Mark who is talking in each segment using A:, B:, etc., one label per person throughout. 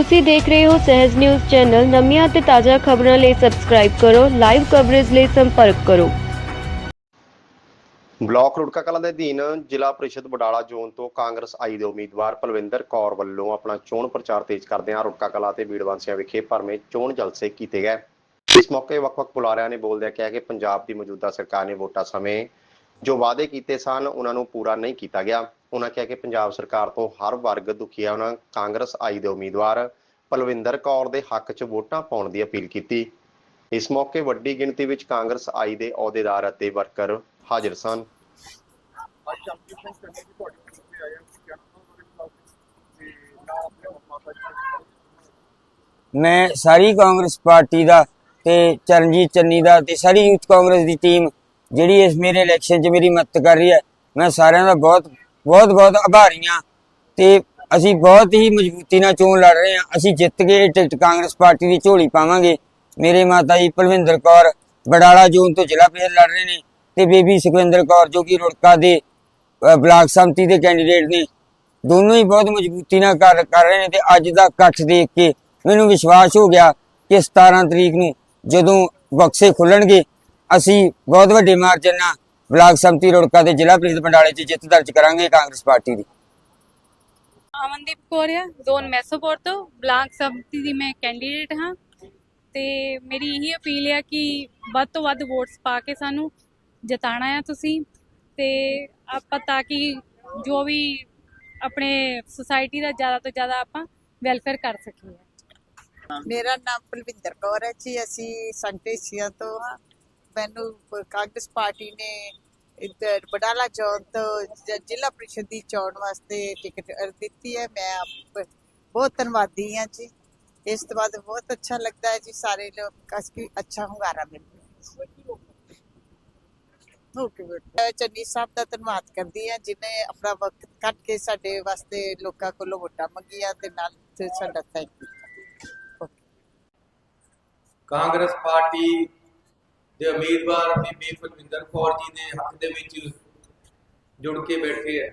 A: ਤੁਸੀਂ ਦੇਖ ਰਹੇ ਹੋ ਸਹਿਜ ਨਿਊਜ਼ ਚੈਨਲ। ਨਵੀਆਂ ਅਤੇ ਤਾਜ਼ਾ ਖਬਰਾਂ ਲਈ ਸਬਸਕ੍ਰਾਈਬ ਕਰੋ ਲਾਈਵ ਕਵਰੇਜ ਲਈ ਸੰਪਰਕ ਕਰੋ।
B: ਬਲਾਕ ਰੁੜਕਾ ਕਲਾਂ ਦੇ ਅਧੀਨ ਜ਼ਿਲ੍ਹਾ ਪ੍ਰੀਸ਼ਦ ਬਡਾਲਾ ਜ਼ੋਨ ਤੋਂ ਕਾਂਗਰਸ ਆਈ ਦੇ ਉਮੀਦਵਾਰ ਪਲਵਿੰਦਰ ਕੌਰ ਵੱਲੋਂ ਆਪਣਾ ਚੋਣ ਪ੍ਰਚਾਰ ਤੇਜ਼ ਕਰਦਿਆਂ ਰੁੜਕਾ ਕਲਾਂ ਤੇ ਬੀੜਵਾਂਸੀਆਂ ਵਿਖੇ ਭਰਵੇਂ ਚੋਣ ਜਲਸੇ ਕੀਤੇ ਗਏ। ਇਸ ਮੌਕੇ ਵੱਖ-ਵੱਖ ਬੁਲਾਰਿਆਂ ਨੇ ਬੋਲਦਿਆਂ ਕਿਹਾ ਕਿ ਪੰਜਾਬ ਦੀ ਮੌਜੂਦਾ ਸਰਕਾਰ ਨੇ ਵੋਟਾਂ ਸਮੇਂ ਜੋ ਵਾਅਦੇ ਕੀਤੇ ਸਨ, ਉਹਨਾਂ ਨੂੰ ਪੂਰਾ ਨਹੀਂ ਕੀਤਾ ਗਿਆ। ਉਹਨਾਂ ਕਿਹਾ ਕਿ ਪੰਜਾਬ ਸਰਕਾਰ ਤੋਂ ਹਰ ਵਰਗ ਦੁਖੀ ਹੈ। ਉਹਨਾਂ ਕਾਂਗਰਸ ਆਈ ਦੇ ਉਮੀਦਵਾਰ ਪਲਵਿੰਦਰ ਕੌਰ ਦੇ ਹੱਕ 'ਚ ਵੋਟਾਂ ਪਾਉਣ ਦੀ ਅਪੀਲ ਕੀਤੀ। ਇਸ ਮੌਕੇ ਵੱਡੀ ਗਿਣਤੀ ਵਿੱਚ ਕਾਂਗਰਸ ਆਈ ਦੇ ਅਹੁਦੇਦਾਰ ਅਤੇ ਵਰਕਰ ਹਾਜ਼ਰ ਸਨ।
C: ਮੈਂ ਸਾਰੀ ਕਾਂਗਰਸ ਪਾਰਟੀ ਦਾ ਤੇ ਚਰਨਜੀਤ ਚੰਨੀ ਦਾ ਤੇ ਸਾਰੀ ਯੂਥ ਕਾਂਗਰਸ ਦੀ ਟੀਮ ਜਿਹੜੀ ਇਸ ਮੇਰੇ ਇਲੈਕਸ਼ਨ 'ਚ ਮੇਰੀ ਮਦਦ ਕਰ ਰਹੀ ਹੈ ਮੈਂ ਸਾਰਿਆਂ ਦਾ ਬਹੁਤ ਬਹੁਤ ਬਹੁਤ ਆਭਾਰੀ ਹਾਂ ਤੇ ਅਸੀਂ ਬਹੁਤ ਹੀ ਮਜ਼ਬੂਤੀ ਨਾਲ ਚੋਣ ਲੜ ਰਹੇ ਹਾਂ। ਅਸੀਂ ਜਿੱਤ ਕੇ ਇਹ ਟਿਕਟ ਕਾਂਗਰਸ ਪਾਰਟੀ ਦੀ ਝੋਲੀ ਪਾਵਾਂਗੇ। ਮੇਰੇ ਮਾਤਾ ਜੀ ਪਰਵਿੰਦਰ ਕੌਰ ਬਡਾਲਾ ਜ਼ੋਨ ਤੋਂ ਜ਼ਿਲ੍ਹਾ ਪ੍ਰੀਸ਼ਦ ਲੜ ਰਹੇ ਨੇ ਤੇ ਬੇਬੀ ਸੁਖਵਿੰਦਰ ਕੌਰ ਜੋ ਕਿ ਰੁੜਕਾ ਦੇ ਬਲਾਕ ਸੰਮਤੀ ਦੇ ਕੈਂਡੀਡੇਟ ਨੇ, ਦੋਨੋਂ ਹੀ ਬਹੁਤ ਮਜ਼ਬੂਤੀ ਨਾਲ ਕਰ ਕਰ ਰਹੇ ਨੇ ਤੇ ਅੱਜ ਦਾ ਇਕੱਠ ਦੇਖ ਕੇ ਮੈਨੂੰ ਵਿਸ਼ਵਾਸ ਹੋ ਗਿਆ ਕਿ 17 ਤਰੀਕ ਨੂੰ ਜਦੋਂ ਬਕਸੇ ਖੁੱਲਣਗੇ, ਅਸੀਂ ਬਹੁਤ ਵੱਡੇ ਮਾਰਜਨ ਨਾਲ ਬਲਾਕ ਸੰਮਤੀ ਰੁੜਕਾ ਦੇ ਜ਼ਿਲ੍ਹਾ ਪ੍ਰੀਸ਼ਦ ਪੰਡਾਲੇ 'ਚ ਜਿੱਤ ਦਰਜ ਕਰਾਂਗੇ ਕਾਂਗਰਸ ਪਾਰਟੀ ਦੀ।
D: ਅਮਨਦੀਪ ਕੌਰ ਆ ਜ਼ੋਨ ਮੈਸੋਪੋਰ ਤੋਂ ਬਲਾਕ ਸੰਮਤੀ ਦੀ ਮੈਂ ਕੈਂਡੀਡੇਟ ਹਾਂ। ਤੇ ਮੇਰੀ ਇਹੀ ਅਪੀਲ ਆ ਕਿ ਵੱਧ ਤੋਂ ਵੱਧ ਵੋਟਸ ਪਾ ਕੇ ਸਾਨੂੰ ਜਿਤਾਣਾ ਆ ਤੁਸੀਂ। ਤੇ ਆਪਾਂ ਤਾਂ ਕਿ ਜੋ ਵੀ ਆਪਣੇ ਸੁਸਾਇਟੀ ਦਾ ਜ਼ਿਆਦਾ ਤੋਂ ਜ਼ਿਆਦਾ ਆਪਾਂ ਵੈਲਫੇਅਰ ਕਰ ਸਕੀਏ।
E: ਮੇਰਾ ਨਾਮ ਬਲਵਿੰਦਰ ਕੌਰ ਹੈ ਜੀ ਅਸੀਂ ਸੰਟੇਸੀਆ ਤੋਂ ਹਾਂ। ਮੈਨੂੰ ਪ- ਕਾਂਗਰਸ ਪਾਰਟੀ ਨੇ ਇੱਧਰ ਬਡਾਲਾ ਚੌਂਕ ਤੋਂ ਜ਼ਿਲ੍ਹਾ ਪ੍ਰੀਸ਼ਦ ਦੀ ਚੋਣ ਵਾਸਤੇ ਟਿਕਟ ਦਿੱਤੀ ਹੈ। ਮੈਂ ਆਪ ਬਹੁਤ ਧੰਨਵਾਦੀ ਹਾਂ ਜੀ। ਇਸ ਤੋਂ ਬਾਅਦ ਬਹੁਤ ਅੱਛਾ ਲੱਗਦਾ ਹੈ ਜੀ। ਸਾਰੇ ਲੋਕ ਕਾਸਕੀ ਅੱਛਾ ਹੁੰਗਾਰਾ ਮਿਲਦਾ ਓਕੇ ਬੇਟਾ ਚੰਨੀ ਸਾਹਿਬ ਦਾ ਧੰਨਵਾਦ ਕਰਦੀ ਹਾਂ। ਜਿਨੇ ਆਪਣਾ ਵਕਤ ਕੱਟ ਕੇ ਸਾਡੇ ਵਾਸਤੇ ਲੋਕਾਂ ਕੋਲੋਂ ਵੋਟਾਂ ਮੰਗੀਆਂ ਤੇ ਨਾਲ ਸਾਡਾ ਥੈਂਕ ਯੂ
F: ਕਾਂਗਰਸ ਪਾਰਟੀ ਦੇ ਉਮੀਦਵਾਰ ਬੀਬੀ ਫਲਵਿੰਦਰ ਕੌਰ ਜੀ ਦੇ ਹੱਕ ਦੇ ਵਿੱਚ ਜੁੜ ਕੇ ਬੈਠੇ ਹੈ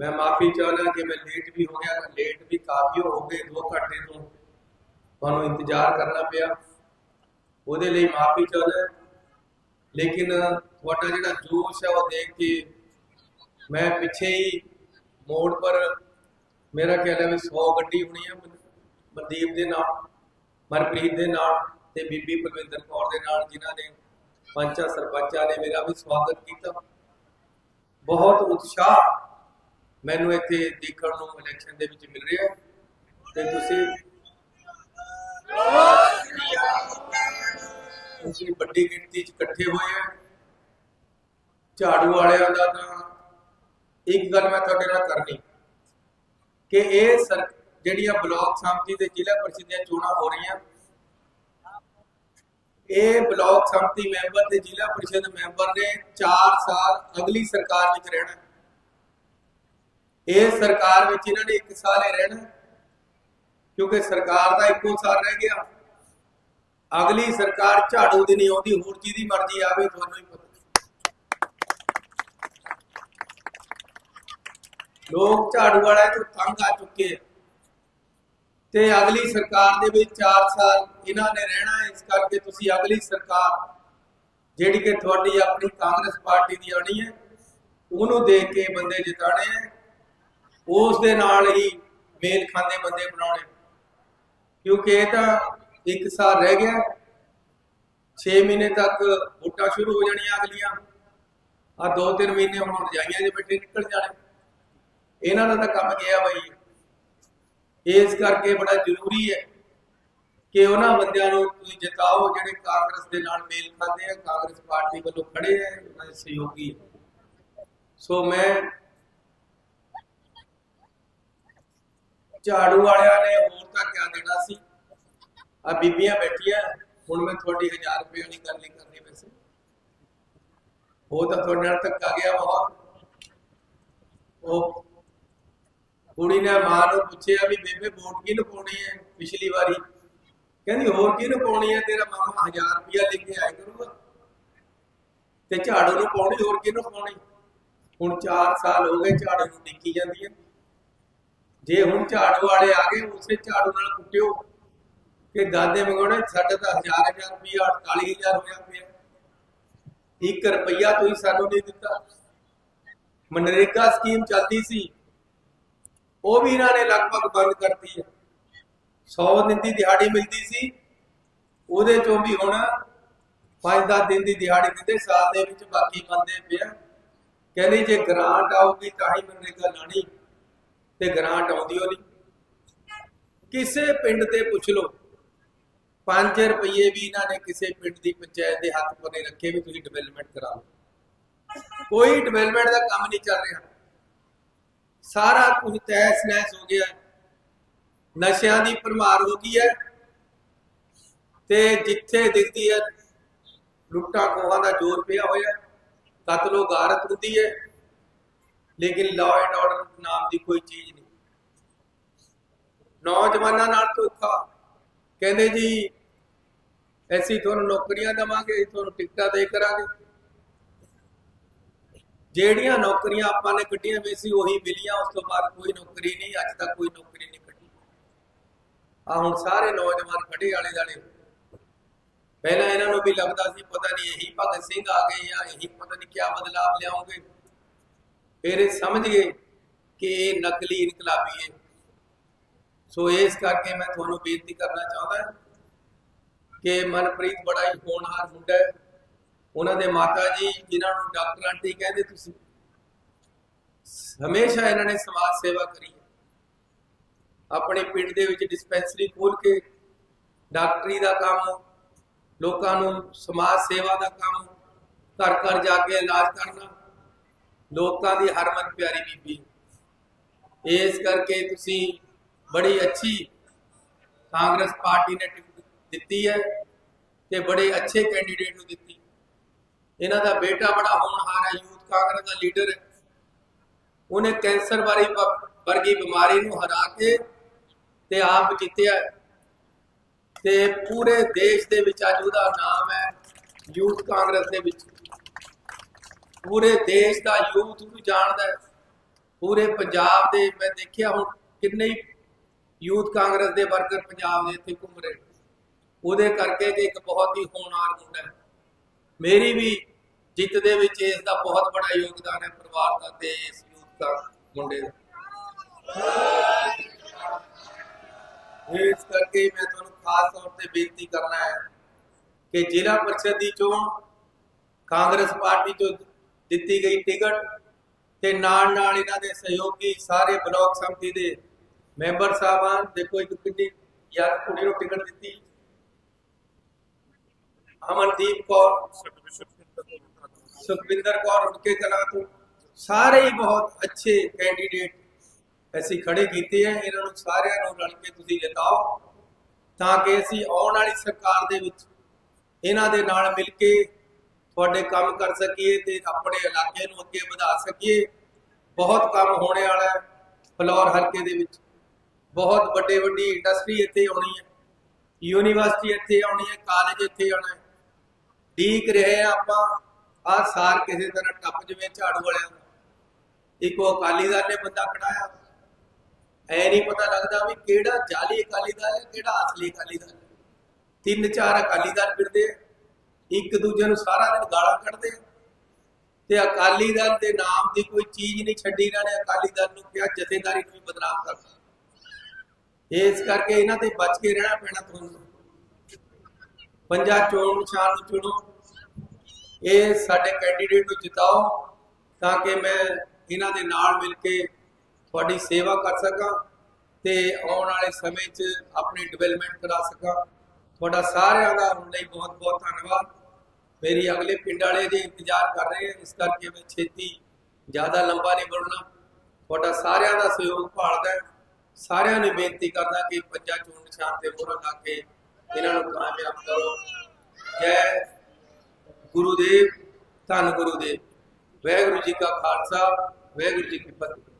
F: ਮੈਂ ਮਾਫੀ ਚਾਹੁੰਦਾ ਕਿ ਮੈਂ ਲੇਟ ਵੀ ਹੋ ਗਿਆ ਲੇਟ ਵੀ ਕਾਫੀ ਹੋ ਗਏ 2 ਘੰਟੇ ਤੋਂ ਤੁਹਾਨੂੰ ਇੰਤਜ਼ਾਰ ਕਰਨਾ ਪਿਆ। ਉਹਦੇ ਲਈ ਮਾਫੀ ਚਾਹੁੰਦਾ। ਲੇਕਿਨ ਤੁਹਾਡਾ ਜਿਹੜਾ ਜੋਸ਼ ਹੈ ਉਹ ਦੇਖ ਕੇ ਮੈਂ ਪਿੱਛੇ ਹੀ ਮੋੜ ਪਰ ਮੇਰਾ ਖਿਆਲ ਹੈ ਵੀ 100 ਗੱਡੀ ਹੋਣੀ ਹੈ ਮਨਦੀਪ ਦੇ ਨਾਲ, ਮਨਪ੍ਰੀਤ ਦੇ ਨਾਲ। ਤੇ ਬੀਬੀ ਪਰਵਿੰਦਰ ਕੌਰ ਦੇ ਨਾਲ ਜਿਨ੍ਹਾਂ ਨੇ ਪੰਚਾਂ ਸਰਪੰਚਾਂ ਨੇ ਮੇਰਾ ਵੀ ਸਵਾਗਤ ਕੀਤਾ। ਬਹੁਤ ਉਤਸ਼ਾਹ ਮੈਨੂੰ ਇੱਥੇ ਦੇਖਣ ਨੂੰ ਇਲੈਕਸ਼ਨ ਦੇ ਵਿੱਚ ਮਿਲ ਰਿਹਾ ਤੇ ਤੁਸੀਂ ਤੁਸੀਂ ਵੱਡੀ ਗਿਣਤੀ 'ਚ ਇਕੱਠੇ ਹੋਏ ਹੋ। ਝਾੜੂ ਵਾਲਿਆਂ ਦਾ ਤਾਂ ਇੱਕ ਗੱਲ ਮੈਂ ਤੁਹਾਡੇ ਨਾਲ ਕਰਨੀ। ਕਿ ਇਹ ਸਰ ਜਿਹੜੀਆਂ ਬਲਾਕ ਸੰਮਤੀ ਤੇ ਜ਼ਿਲ੍ਹਾ ਪ੍ਰੀਸ਼ਦ ਦੀਆਂ ਚੋਣਾਂ ਹੋ ਰਹੀਆਂ ਇਹ ਬਲਾਕ ਸੰਮਤੀ ਮੈਂਬਰ ਤੇ ਜ਼ਿਲ੍ਹਾ ਪ੍ਰੀਸ਼ਦ ਮੈਂਬਰ ਨੇ 4 ਸਾਲ ਅਗਲੀ ਸਰਕਾਰ ਵਿੱਚ ਰਹਿਣਾ। ਇਹ ਸਰਕਾਰ ਵਿੱਚ ਇਹਨਾਂ ਨੇ 1 ਸਾਲ ਹੀ ਰਹਿਣਾ, ਕਿਉਂਕਿ ਸਰਕਾਰ ਦਾ ਇੱਕੋ ਸਾਲ ਰਹਿ ਗਿਆ। ਅਗਲੀ ਸਰਕਾਰ ਝਾੜੂ ਦੀ ਨਹੀਂ ਆਉਂਦੀ, ਹੋਰ ਜਿਹਦੀ ਮਰਜ਼ੀ ਆਵੇ, ਤੁਹਾਨੂੰ ਹੀ ਪਤਾ। ਲੋਕ ਝਾੜੂ ਵਾਲਿਆਂ ਤੋਂ ਤੰਗ ਆ ਚੁੱਕੇ ਆ। ਤੇ ਅਗਲੀ ਸਰਕਾਰ ਦੇ ਵਿੱਚ 4 ਸਾਲ ਇਹਨਾਂ ਨੇ ਰਹਿਣਾ ਇਸ ਕਰਕੇ ਤੁਸੀਂ ਅਗਲੀ ਸਰਕਾਰ ਜਿਹੜੀ ਕਿ ਤੁਹਾਡੀ ਆਪਣੀ ਕਾਂਗਰਸ ਪਾਰਟੀ ਦੀ ਆਣੀ ਹੈ, ਉਹਨੂੰ ਦੇਖ ਕੇ ਬੰਦੇ ਜਿਤਾਣੇ ਹੈ। ਉਸ ਦੇ ਨਾਲ ਹੀ ਮੇਲ ਖਾਂਦੇ ਬੰਦੇ ਬਣਾਉਣੇ। ਕਿਉਂਕਿ ਇਹ ਤਾਂ ਇੱਕ ਸਾਲ ਰਹਿ ਗਿਆ। 6 ਮਹੀਨੇ ਤੱਕ ਵੋਟਾਂ ਸ਼ੁਰੂ ਹੋ ਜਾਣੀਆਂ ਅਗਲੀਆਂ। ਆ 2-3 ਮਹੀਨੇ ਹੁਣ ਰਜਾਈਆਂ ਦੇ ਬੈਠੇ ਨਿਕਲ ਜਾਣੇ। ਇਹਨਾਂ ਦਾ ਤਾਂ ਕੰਮ ਗਿਆ ਬਈ। ਇਸ ਕਰਕੇ ਬੜਾ ਜ਼ਰੂਰੀ ਹੈ ਕਿ ਉਹਨਾਂ ਬੰਦਿਆਂ ਨੂੰ ਤੁਸੀਂ ਜਿਤਾਓ, ਜਿਹੜੇ ਕਾਂਗਰਸ ਦੇ ਨਾਲ ਮੇਲ ਖਾਂਦੇ ਆ, ਕਾਂਗਰਸ ਪਾਰਟੀ ਵੱਲੋਂ ਖੜੇ ਆ, ਉਹਨਾਂ ਦੇ ਸਹਿਯੋਗੀ ਸੋ ਮੈਂ ਝਾੜੂ ਵਾਲਿਆਂ ਨੇ ਹੋਰ ਤਾਂ ਕਿਆ ਦੇਣਾ ਸੀ? ਆ ਬੀਬੀਆਂ ਬੈਠੀਆਂ, ਹੁਣ ਮੈਂ ਤੁਹਾਡੀ 1000 ਰੁਪਏ ਵਾਲੀ ਗੱਲ ਨਹੀਂ ਕਰਨੀ ਵੈਸੇ। ਉਹ ਤਾਂ ਤੁਹਾਡੇ ਨਾਲ ਧੱਕਾ ਗਿਆ ਬਹੁਤ ਉਹ ਕੁੜੀ ਨੇ ਮਾਂ ਨੂੰ ਪੁੱਛਿਆ ਵੀ ਬੇਬੇ ਵੋਟ ਕਿਹਨੂੰ ਪਾਉਣੀ ਹੈ ਪਿਛਲੀ ਵਾਰੀ? ਕਹਿੰਦੀ ਹੋਰ ਕਿਹਨੂੰ ਪਾਉਣੀ ਹੈ? ਤੇਰਾ ਮਾਮਾ 1000 ਰੁਪਇਆ ਲੈ ਕੇ ਆਇਆ ਕਰੂਗਾ। ਤੇ ਝਾੜੂ ਨੂੰ ਪਾਉਣੀ, ਹੋਰ ਕਿਹਨੂੰ ਪਾਉਣੀ? ਹੁਣ 4 ਸਾਲ ਹੋ ਗਏ ਝਾੜੂ ਨੂੰ ਡਿੱਕੀ ਜਾਂਦੀ ਹੈ। ਜੇ ਹੁਣ ਝਾੜੂ ਵਾਲੇ ਆ ਗਏ, ਉਸੇ ਝਾੜੂ ਨਾਲ ਕੁੱਟਿਓ। ਕਿ ਦਾਦੇ ਮੰਗਾਉਣੇ ਸਾਡਾ ਤਾਂ ਹਜ਼ਾਰ ਹਜ਼ਾਰ ਰੁਪਈਆ 48000 ਹੋਇਆ ਪਿਆ। 1 ਰੁਪਇਆ ਤੁਸੀਂ ਸਾਨੂੰ ਨਹੀਂ ਦਿੱਤਾ। ਮਨਰੇਗਾ ਸਕੀਮ ਚੱਲਦੀ ਸੀ। ਉਹ ਵੀ ਇਹਨਾਂ ਨੇ ਲਗਭਗ ਬੰਦ ਕਰਤੀ ਹੈ। 100 ਦਿਨ ਦੀ ਦਿਹਾੜੀ ਮਿਲਦੀ ਸੀ। ਉਹਦੇ ਚੋਂ ਵੀ ਹੁਣ 5-10 ਦਿਨ ਦੀ ਦਿਹਾੜੀ ਦਿੰਦੇ ਸਾਲ ਦੇ ਵਿੱਚ ਬਾਕੀ ਬੰਦੇ ਪਿਆ। ਕਹਿੰਦੇ ਜੇ ਗ੍ਰਾਂਟ ਆਊਗੀ ਤਾਂ ਹੀ ਮਨਰੇਗਾ ਲਾਣੀ ਤੇ ਗ੍ਰਾਂਟ ਆਉਂਦੀ ਉਹ ਨਹੀਂ ਕਿਸੇ ਪਿੰਡ ਤੇ ਪੁੱਛ ਲਓ 5 ਰੁਪਏ ਵੀ ਇਹਨਾਂ ਨੇ ਕਿਸੇ ਪਿੰਡ ਦੀ ਪੰਚਾਇਤ ਦੇ ਹੱਥ ਪਰ ਰੱਖੇ ਵੀ ਤੁਸੀਂ ਡਿਵੈਲਪਮੈਂਟ ਕਰਾ ਲਓ। ਕੋਈ ਡਿਵੈਲਪਮੈਂਟ ਦਾ ਕੰਮ ਨਹੀਂ ਚੱਲ ਰਿਹਾ। ਸਾਰਾ ਕੁਝ ਤੈਸ ਨਹਿਸ ਹੋ ਗਿਆ। ਨਸ਼ਿਆਂ ਦੀ ਭਰਮਾਰ ਹੋ ਗਈ ਹੈ। ਤੇ ਜਿੱਥੇ ਦਿਖਦੀ ਹੈ, ਲੁੱਟਾਂ ਖੋਹਾਂ ਦਾ ਜ਼ੋਰ ਪਿਆ ਹੋਇਆ। ਕਤਲੋ ਗਾਰਤ ਹੁੰਦੀ ਹੈ। ਲੇਕਿਨ ਲਾਅ ਐਂਡ ਆਰਡਰ ਨਾਮ ਦੀ ਕੋਈ ਚੀਜ਼ ਨਹੀਂ। ਨੌਜਵਾਨਾਂ ਨਾਲ ਧੋਖਾ। ਕਹਿੰਦੇ ਜੀ, ਅਸੀਂ ਤੁਹਾਨੂੰ ਨੌਕਰੀਆਂ ਦੇਵਾਂਗੇ ਤੁਹਾਨੂੰ ਟਿਕਟਾਂ ਦੇ ਕਰਾਂਗੇ। ਜਿਹੜੀਆਂ ਨੌਕਰੀਆਂ ਆਪਾਂ ਨੇ ਕੱਢੀਆਂ ਵੇ ਸੀ, ਉਹੀ ਮਿਲੀਆਂ, ਉਸ ਤੋਂ ਬਾਅਦ ਕੋਈ ਨੌਕਰੀ ਨਹੀਂ, ਅੱਜ ਤੱਕ ਕੋਈ ਨੌਕਰੀ ਨਹੀਂ ਕੱਢੀ। ਆ ਹੁਣ ਸਾਰੇ ਨੌਜਵਾਨ ਖੜੇ ਵਾਲੇ ਦਾਲੇ ਪਹਿਲਾਂ ਇਹਨਾਂ ਨੂੰ ਵੀ ਲੱਗਦਾ ਸੀ, ਪਤਾ ਨਹੀਂ ਇਹੀ ਭਗਤ ਸਿੰਘ ਆ ਗਏ ਜਾਂ ਇਹੀ ਪਤਾ ਨਹੀਂ ਕਿਆ ਬਦਲਾਵ ਲਿਆਉਂਗੇ ਫਿਰ ਇਹ ਸਮਝ ਗਏ ਕਿ ਇਹ ਨਕਲੀ ਇਨਕਲਾਬੀ ਹੈ। ਸੋ ਇਸ ਕਰਕੇ ਮੈਂ ਤੁਹਾਨੂੰ ਬੇਨਤੀ ਕਰਨਾ ਚਾਹੁੰਦਾ ਕਿ ਮਨਪ੍ਰੀਤ ਬੜਾ ਹੀ ਹੋਣਹਾਰ ਮੁੰਡਾ ਹੈ। ਉਹਨਾਂ ਦੇ ਮਾਤਾ ਜੀ ਜਿਨ੍ਹਾਂ ਨੂੰ ਡਾਕਟਰ ਆਂਟੀ ਕਹਿੰਦੇ ਤੁਸੀਂ, ਹਮੇਸ਼ਾ ਇਹਨਾਂ ਨੇ ਸਮਾਜ ਸੇਵਾ ਕਰੀ ਆਪਣੇ ਪਿੰਡ ਦੇ ਵਿੱਚ ਡਿਸਪੈਂਸਰੀ ਖੋਲ ਕੇ ਡਾਕਟਰੀ ਦਾ ਕੰਮ, ਲੋਕਾਂ ਨੂੰ ਸਮਾਜ ਸੇਵਾ ਦਾ ਕੰਮ, ਘਰ ਘਰ ਜਾ ਕੇ ਇਲਾਜ ਕਰਨਾ, ਲੋਕਾਂ ਦੀ ਹਰਮਨ ਪਿਆਰੀ ਬੀਬੀ। ਇਸ ਕਰਕੇ ਤੁਸੀਂ ਬੜੀ ਅੱਛੀ ਕਾਂਗਰਸ ਪਾਰਟੀ ਨੇ ਟਿਕਟ ਦਿੱਤੀ ਹੈ ਤੇ ਬੜੇ ਅੱਛੇ ਕੈਂਡੀਡੇਟ ਨੂੰ ਦਿੱਤੀ ਇਹਨਾਂ ਦਾ ਬੇਟਾ ਬੜਾ ਹੋਣਹਾਰ ਹੈ, ਯੂਥ ਕਾਂਗਰਸ ਦਾ ਲੀਡਰ ਹੈ। ਉਹਨੇ ਕੈਂਸਰ ਵਾਲੀ ਵਰਗੀ ਬਿਮਾਰੀ ਨੂੰ ਹਰਾ ਕੇ ਤੇ ਆਪ ਜਿੱਤਿਆ ਤੇ ਪੂਰੇ ਦੇਸ਼ ਦੇ ਵਿੱਚ ਅੱਜ ਉਹਦਾ ਨਾਮ ਹੈ ਯੂਥ ਕਾਂਗਰਸ ਦੇ ਵਿੱਚ। ਪੂਰੇ ਦੇਸ਼ ਦਾ ਯੂਥ ਨੂੰ ਜਾਣਦਾ ਹੈ। ਪੂਰੇ ਪੰਜਾਬ ਦੇ, ਮੈਂ ਦੇਖਿਆ ਹੁਣ ਕਿੰਨੇ ਯੂਥ ਕਾਂਗਰਸ ਦੇ ਵਰਕਰ ਪੰਜਾਬ ਦੇ ਇੱਥੇ ਘੁੰਮ ਰਹੇ ਉਹਦੇ ਕਰਕੇ ਕਿ ਇੱਕ ਬਹੁਤ ਹੀ ਹੋਣਹਾਰ ਮੁੰਡਾ ਹੈ। ਮੇਰੀ ਵੀ ਜਿੱਤ ਦੇ ਵਿੱਚ ਇਸ ਦਾ ਬਹੁਤ ਬੜਾ ਯੋਗਦਾਨ ਹੈ ਪਰਿਵਾਰ ਦਾ ਤੇ ਇਸ ਯੂਥ ਦਾ ਮੁੰਡੇ ਦਾ। ਇਸ ਕਰਕੇ ਮੈਂ ਤੁਹਾਨੂੰ ਖਾਸ ਤੌਰ ਤੇ ਬੇਨਤੀ ਕਰਨਾ ਹੈ ਕਿ ਜ਼ਿਲ੍ਹਾ ਪਰਿਸ਼ਦ ਦੀ ਚੋਣ ਕਾਂਗਰਸ ਪਾਰਟੀ ਤੋਂ ਦਿੱਤੀ ਗਈ ਟਿਕਟ ਤੇ ਨਾਲ ਨਾਲ ਇਹਨਾਂ ਦੇ ਸਹਿਯੋਗੀ ਸਾਰੇ ਬਲਾਕ ਸੰਮਤੀ ਦੇ ਮੈਂਬਰ ਸਾਹਿਬਾਨ, ਦੇਖੋ ਇੱਕ ਕਿੰਨੀ ਯਾਰ ਕੁੜੀ ਨੂੰ ਟਿਕਟ ਦਿੱਤੀ। ਅਮਨਦੀਪ ਕੌਰ, ਸੁਖਵਿੰਦਰ ਕੌਰ ਉਨਕੇ ਕਲਾ ਤੋਂ। ਸਾਰੇ ਹੀ ਬਹੁਤ ਅੱਛੇ ਕੈਂਡੀਡੇਟ ਅਸੀਂ ਖੜੇ ਕੀਤੇ ਆ, ਇਹਨਾਂ ਨੂੰ ਸਾਰਿਆਂ ਨੂੰ ਰਲ ਕੇ ਤੁਸੀਂ ਜਿਤਾਓ, ਤਾਂ ਕਿ ਅਸੀਂ ਆਉਣ ਵਾਲੀ ਸਰਕਾਰ ਦੇ ਵਿੱਚ ਇਹਨਾਂ ਦੇ ਨਾਲ ਮਿਲ ਕੇ ਤੁਹਾਡੇ ਕੰਮ ਕਰ ਸਕੀਏ ਤੇ ਆਪਣੇ ਇਲਾਕੇ ਨੂੰ ਅੱਗੇ ਵਧਾ ਸਕੀਏ। ਬਹੁਤ ਕੰਮ ਹੋਣੇ ਵਾਲਾ ਹੈ ਫਲੋਰ ਹਲਕੇ ਦੇ ਵਿੱਚ। ਬਹੁਤ ਵੱਡੇ ਵੱਡੀ ਇੰਡਸਟਰੀ ਇੱਥੇ ਆਉਣੀ ਹੈ, ਯੂਨੀਵਰਸਿਟੀ ਇੱਥੇ ਆਉਣੀ ਹੈ ਕਾਲਜ ਇੱਥੇ ਆਉਣਾ ਹੈ। ਡੀਕ ਰਹੇ ਆ ਆਪਾਂ। ਆ ਸਾਰ ਕਿਸੇ ਤਰ੍ਹਾਂ ਟੱਪ ਜਵੇਂ ਝਾੜੂ ਵਾਲਿਆਂ ਦਾ। ਇੱਕੋ ਅਕਾਲੀ ਦਲ ਨੇ ਬੰਦਾ ਖੜਾਇਆ ਐ ਨਹੀਂ ਪਤਾ ਲੱਗਦਾ ਵੀ ਕਿਹੜਾ ਜਾਲੀ ਅਕਾਲੀ ਦਲ ਹੈ, ਕਿਹੜਾ ਅਸਲੀ ਅਕਾਲੀ ਦਲ ਤਿੰਨ ਚਾਰ ਅਕਾਲੀ ਦਲ ਫਿਰਦੇ ਇੱਕ ਦੂਜੇ ਨੂੰ ਸਾਰਾ ਦਿਨ ਗਾਲਾਂ ਕੱਢਦੇ ਤੇ ਅਕਾਲੀ ਦਲ ਦੇ ਨਾਮ ਦੀ ਕੋਈ ਚੀਜ਼ ਨਹੀਂ ਛੱਡੀ ਇਹਨਾਂ ਨੇ। ਅਕਾਲੀ ਦਲ ਨੂੰ ਕਿਹਾ ਜਥੇਦਾਰੀ ਨੂੰ ਵੀ ਬਦਨਾਮ ਕਰਤਾ। ਇਸ ਕਰਕੇ ਇਹਨਾਂ ਤੇ ਬਚ ਕੇ ਰਹਿਣਾ ਪੈਣਾ ਤੁਹਾਨੂੰ। ਪੰਜਾਬ ਚੋਣ, ਨਿਸ਼ਾਨ ਨੂੰ ਚੁਣੋ। ਇਹ ਸਾਡੇ ਕੈਂਡੀਡੇਟ ਨੂੰ ਜਿਤਾਓ ਤਾਂ ਕਿ ਮੈਂ ਇਹਨਾਂ ਦੇ ਨਾਲ ਮਿਲ ਕੇ ਤੁਹਾਡੀ ਸੇਵਾ ਕਰ ਸਕਾਂ ਤੇ ਆਉਣ ਵਾਲੇ ਸਮੇਂ 'ਚ ਆਪਣੀ ਡਿਵੈਲਪਮੈਂਟ ਕਰਾ ਸਕਾਂ। ਤੁਹਾਡਾ ਸਾਰਿਆਂ ਦਾ ਹੁਣ ਲਈ ਬਹੁਤ ਬਹੁਤ ਧੰਨਵਾਦ। ਮੇਰੀ ਅਗਲੇ ਪਿੰਡ ਵਾਲੇ ਦੇ ਇੰਤਜ਼ਾਰ ਕਰ ਰਹੇ ਹਨ, ਇਸ ਕਰਕੇ ਮੈਂ ਛੇਤੀ ਜ਼ਿਆਦਾ ਲੰਬਾ ਨਹੀਂ ਬੋਲਣਾ ਤੁਹਾਡਾ ਸਾਰਿਆਂ ਦਾ ਸਹਿਯੋਗ ਭਾਲਦਾ ਸਾਰਿਆਂ ਨੂੰ ਬੇਨਤੀ ਕਰਦਾ ਕਿ ਪੰਜਾ ਚੋਣ, ਨਿਸ਼ਾਨ ਤੇ ਮੋਹਰ ਲਾ ਕੇ ਇਹਨਾਂ ਨੂੰ ਕਾਮਯਾਬ ਕਰੋ। ਜੈ ਗੁਰੂਦੇਵ, ਧੰਨ ਗੁਰੂਦੇਵ। ਵਾਹਿਗੁਰੂ ਜੀ ਕਾ ਖਾਲਸਾ, ਵਾਹਿਗੁਰੂ ਜੀ ਕੀ ਫਤਿਹ।